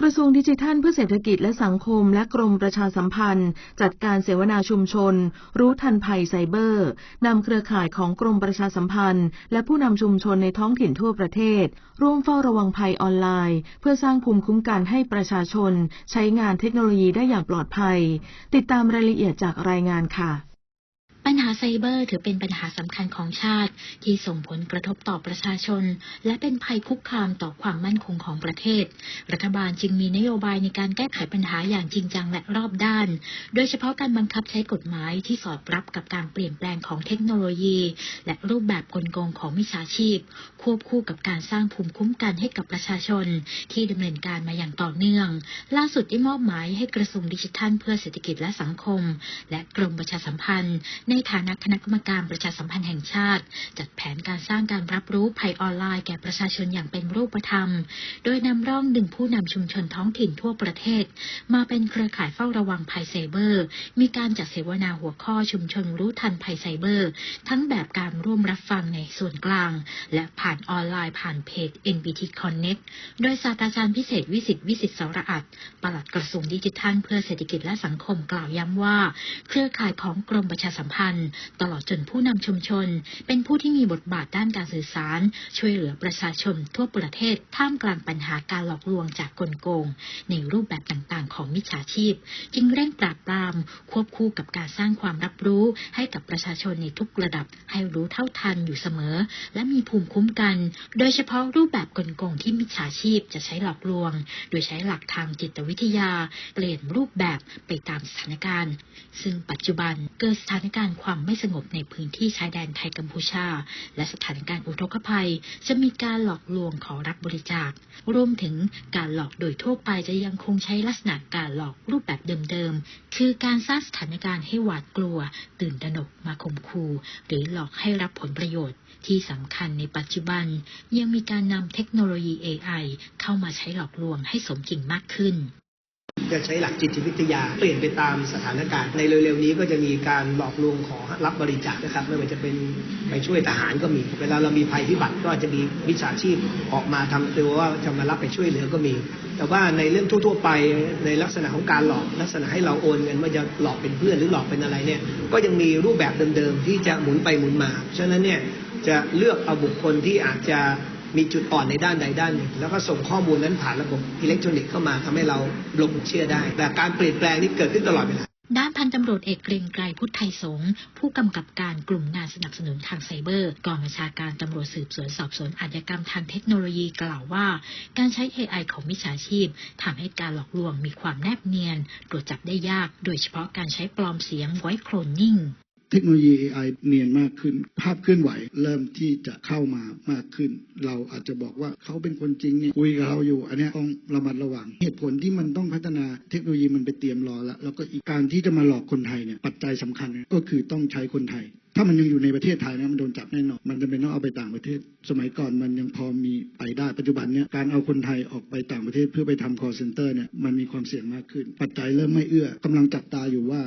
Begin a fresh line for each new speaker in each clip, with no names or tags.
กระทรวงดิจิทัลเพื่อเศรษฐกิจและสังคมและกรมประชาสัมพันธ์ จัดการเสวนาชุมชน รู้ทันภัยไซเบอร์นำเครือข่ายของกรมประชาสัมพันธ์ และผู้นำชุมชนในท้องถิ่นทั่วประเทศ ร่วมเฝ้าระวังภัยออนไลน์ เพื่อสร้างภูมิคุ้มกันให้ประชาชน ใช้งานเทคโนโลยีได้อย่างปลอดภัย ติดตามรายละเอียดจากรายงานค่ะ
ปัญหาไซเบอร์ถือเป็นปัญหาสำคัญของชาติ ที่ส่งผลกระทบต่อประชาชน และเป็นภัยคุกคามต่อความมั่นคงของประเทศ รัฐบาลจึงมีนโยบายในการแก้ไขปัญหาอย่างจริงจังและรอบด้าน โดยเฉพาะการบังคับใช้กฎหมายที่สอดรับกับการเปลี่ยนแปลงของเทคโนโลยี และรูปแบบกลโกงของมิจฉาชีพ ควบคู่กับการสร้างภูมิคุ้มกันให้กับประชาชน ที่ดำเนินการมาอย่างต่อเนื่อง ล่าสุดได้มอบหมายให้กระทรวงดิจิทัล เพื่อเศรษฐกิจและสังคม และกรมประชาสัมพันธ์ในในฐานะคณะกรรมการประชาสัมพันธ์แห่งชาติ จัดแผนการสร้างการรับรู้ภัยออนไลน์แก่ประชาชนอย่างเป็นรูปธรรม โดยนำร่องดึงผู้นำชุมชนท้องถิ่นทั่วประเทศ มาเป็นเครือข่ายเฝ้าระวังภัยไซเบอร์ มีการจัดเสวนาหัวข้อชุมชนรู้ทันภัยไซเบอร์ ทั้งแบบการร่วมรับฟังในส่วนกลาง และผ่านออนไลน์ผ่านเพจ NBT Connect โดยศาสตราจารย์พิเศษวิสิตวิสิตสรอัตปลัดกระทรวงดิจิทัลเพื่อเศรษฐกิจและสังคมกล่าวย้ำว่า เครือข่ายของกรมประชาสัมพันธ์ตลอดจนผู้นำชุมชน เป็นผู้ที่มีบทบาทด้านการสื่อสาร ช่วยเหลือประชาชนทั่วประเทศท่ามกลางปัญหาการหลอกลวงจากกลโกง ในรูปแบบต่างๆ ของมิจฉาชีพ จึงเร่งปราบปราม ควบคู่กับการสร้างความรับรู้ให้กับประชาชนในทุกระดับให้รู้เท่าทันอยู่เสมอ และมีภูมิคุ้มกัน โดยเฉพาะรูปแบบกลโกงที่มิจฉาชีพจะใช้หลอกลวง โดยใช้หลักทางจิตวิทยา เปลี่ยนรูปแบบไปตามสถานการณ์ ซึ่งปัจจุบันเกิดสถานการณ์ความไม่สงบในพื้นที่ชายแดนไทยกัมพูชา และสถานการณ์อุทกภัย จะมีการหลอกลวงขอรับบริจาค รวมถึงการหลอกโดยทั่วไปจะยังคงใช้ลักษณะการหลอกรูปแบบเดิมๆ คือการสร้างสถานการณ์ให้หวาดกลัว ตื่นตระหนกมาข่มขู่หรือหลอกให้รับผลประโยชน์ที่สำคัญในปัจจุบัน ยังมีการนำเทคโนโลยี AI เข้ามาใช้หลอกลวงให้สมจริงมากขึ้น
จะใช้หลักจิตวิทยา เปลี่ยนไปตามสถานการณ์ ในเร็วๆนี้ก็จะมีการหลอกลวงขอรับบริจาคนะครับไม่ว่าจะเป็นไปช่วยทหารก็มี เวลาเรามีภัยพิบัติก็อาจจะมีวิชาชีพออกมาทำตัวว่าจะมารับไปช่วยเหลือก็มี แต่ว่าในเรื่องทั่ว ๆ ไปในลักษณะของการหลอกลักษณะให้เราโอนเงินว่าจะหลอกเป็นเพื่อนหรือหลอกเป็นอะไรเนี่ยก็ยังมีรูปแบบเดิมๆที่จะหมุนไปหมุนมาฉะนั้นเนี่ยจะเลือกเอาบุคคลที่อาจจะ มีจุดอ่อนในด้านใดด้านหนึ่ง แล้วก็ส่งข้อมูลนั้นผ่านระบบอิเล็กทรอนิกส์เข้ามาทำให้เราลงเชื่อได้ แต่การเปลี่ยนแปลงนี้เกิดขึ้นตลอดเวลา
ด้านพันตำรวจเอกเกรงไกรพุทธไทยสงฆ์ผู้กำกับการกลุ่มงานสนับสนุนทางไซเบอร์กองบัญชาการตำรวจสืบสวนสอบสวนอาชญากรรมทางเทคโนโลยีกล่าวว่า การใช้ AI ของมิจฉาชีพทำให้การหลอกลวงมีความแนบเนียน ตรวจจับได้ยาก โดยเฉพาะการใช้ปลอมเสียงไว้โคลนนิ่ง
เทคโนโลยี AI เนียนมากขึ้น ภาพเคลื่อนไหวเริ่มที่จะเข้ามามากขึ้น เราอาจจะบอกว่าเขาเป็นคนจริงเนี่ยคุยกับเราอยู่ อันนี้ต้องระมัดระวัง เหตุผลที่มันต้องพัฒนาเทคโนโลยีมันไปเตรียมรอแล้ว แล้วก็อีกการที่จะมาหลอกคนไทยเนี่ยปัจจัยสำคัญก็คือต้องใช้คนไทยถ้ามันยังอยู่ในประเทศไทยนะมันโดนจับแน่นอน มันจะเป็นต้องเอาไปต่างประเทศ สมัยก่อนมันยังพอมีไปได้ปัจจุบันเนี่ยการเอาคนไทยออกไปต่างประเทศเพื่อไปทำ call center เนี่ยมันมีความเสี่ยงมากขึ้น ปัจจัยเริ่มไม่เอื้อกำลังจับตาอยู่ว่า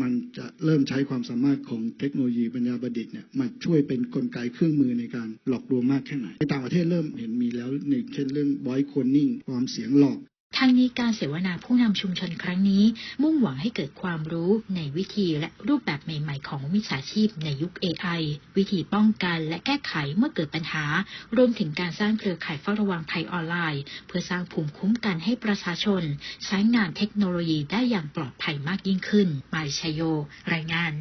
มันจะเริ่มใช้ความสามารถของเทคโนโลยีปัญญาประดิษฐ์เนี่ยมาช่วยเป็นกลไกเครื่องมือในการหลอกลวงมากแค่ไหนในต่างประเทศเริ่มเห็นมีแล้วหนึ่งเช่นเรื่อง voice cloning ความเสียงหลอก
ทั้งนี้การเสวนาผู้นำชุมชนครั้งนี้ มุ่งหวังให้เกิดความรู้ในวิธีและรูปแบบใหม่ ๆ ของมิจฉาชีพในยุค AI วิธีป้องกันและแก้ไขเมื่อเกิดปัญหา รวมถึงการสร้างเครือข่ายเฝ้าระวังภัยออนไลน์ เพื่อสร้างภูมิคุ้มกันให้ประชาชน ใช้งานเทคโนโลยีได้อย่างปลอดภัยมากยิ่งขึ้น มายชยโย รายงาน